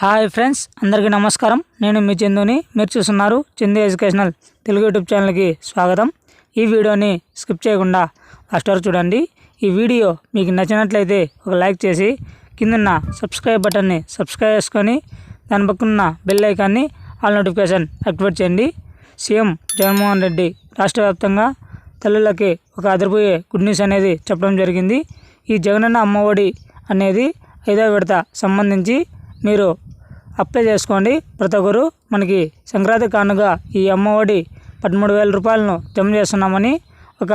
Hi friends అందరికీ నమస్కారం. నేను మీ చందుని మీరు చూస్తున్నారు చందు ఎడ్యుకేషనల్ తెలుగు యూట్యూబ్ ఛానల్కి స్వాగతం. ఈ వీడియోని స్కిప్ చేయకుండా లాస్ట్ వరకు చూడండి. ఈ వీడియో మీకు నచ్చినట్లయితే ఒక లైక్ చేసి కిందన్న సబ్స్క్రైబ్ బటన్ని సబ్స్క్రైబ్ చేసుకొని దాని పక్కన బెల్ ఐకాన్ని ఆల్ నోటిఫికేషన్ యాక్టివేట్ చేయండి. సీఎం జగన్మోహన్ రెడ్డి రాష్ట్ర వ్యాప్తంగా తల్లులకి ఒక అదిరిపోయే గుడ్ న్యూస్ అనేది చెప్పడం జరిగింది. ఈ జగనన్న అమ్మఒడి అనేది ఐదో విడత సంబంధించి మీరు అప్లై చేసుకోండి. ప్రతి ఒక్కరు మనకి సంక్రాంతి కానుక ఈ అమ్మఒడి పదమూడు వేల రూపాయలను జమ చేస్తున్నామని ఒక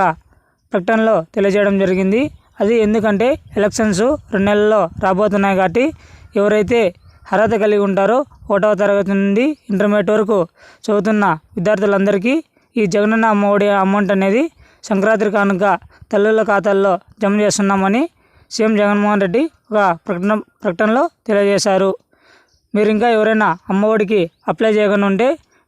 ప్రకటనలో తెలియజేయడం జరిగింది. అది ఎందుకంటే ఎలక్షన్స్ రెండు నెలల్లో రాబోతున్నాయి కాబట్టి ఎవరైతే అర్హత కలిగి ఉంటారో ఒకటవ తరగతి నుండి ఇంటర్మీడియట్ వరకు చదువుతున్న విద్యార్థులందరికీ ఈ జగనన్న అమ్మఒడి అమౌంట్ అనేది సంక్రాంతి కానుక తల్లుల ఖాతాల్లో జమ చేస్తున్నామని సీఎం జగన్మోహన్ రెడ్డి ఒక ప్రకటన ప్రకటనలో తెలియజేశారు. మీరు ఇంకా ఎవరైనా అమ్మఒడికి అప్లై చేయకుండా ఉంటే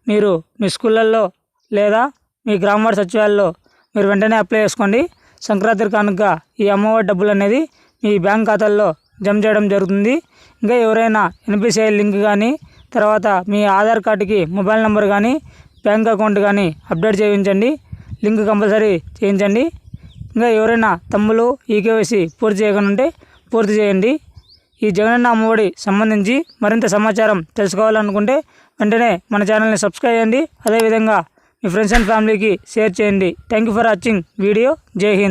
మీరు మీ స్కూళ్ళల్లో లేదా మీ గ్రామ సచివాలయంలో మీరు వెంటనే అప్లై చేసుకోండి. సంక్రాంతి కానుక ఈ అమ్మఒడి డబ్బులు అనేది మీ బ్యాంక్ ఖాతాల్లో జమ చేయడం జరుగుతుంది. ఇంకా ఎవరైనా ఎన్పిసిఐ లింక్ కానీ తర్వాత మీ ఆధార్ కార్డుకి మొబైల్ నెంబర్ కానీ బ్యాంక్ అకౌంట్ కానీ అప్డేట్ చేయించండి. లింక్ కంపల్సరీ చేయించండి. ఇంకా ఎవరైనా తమ్ములు ఈకేవైసీ పూర్తి చేయకుండా ఉంటే పూర్తి చేయండి. ఈ జగనన్న అమ్మఒడి సంబంధించి మరింత సమాచారం తెలుసుకోవాలనుకుంటే వెంటనే మన ఛానల్ని సబ్స్క్రైబ్ చేయండి. అదేవిధంగా మీ ఫ్రెండ్స్ అండ్ ఫ్యామిలీకి షేర్ చేయండి. Thank you for watching video. జై హింద్.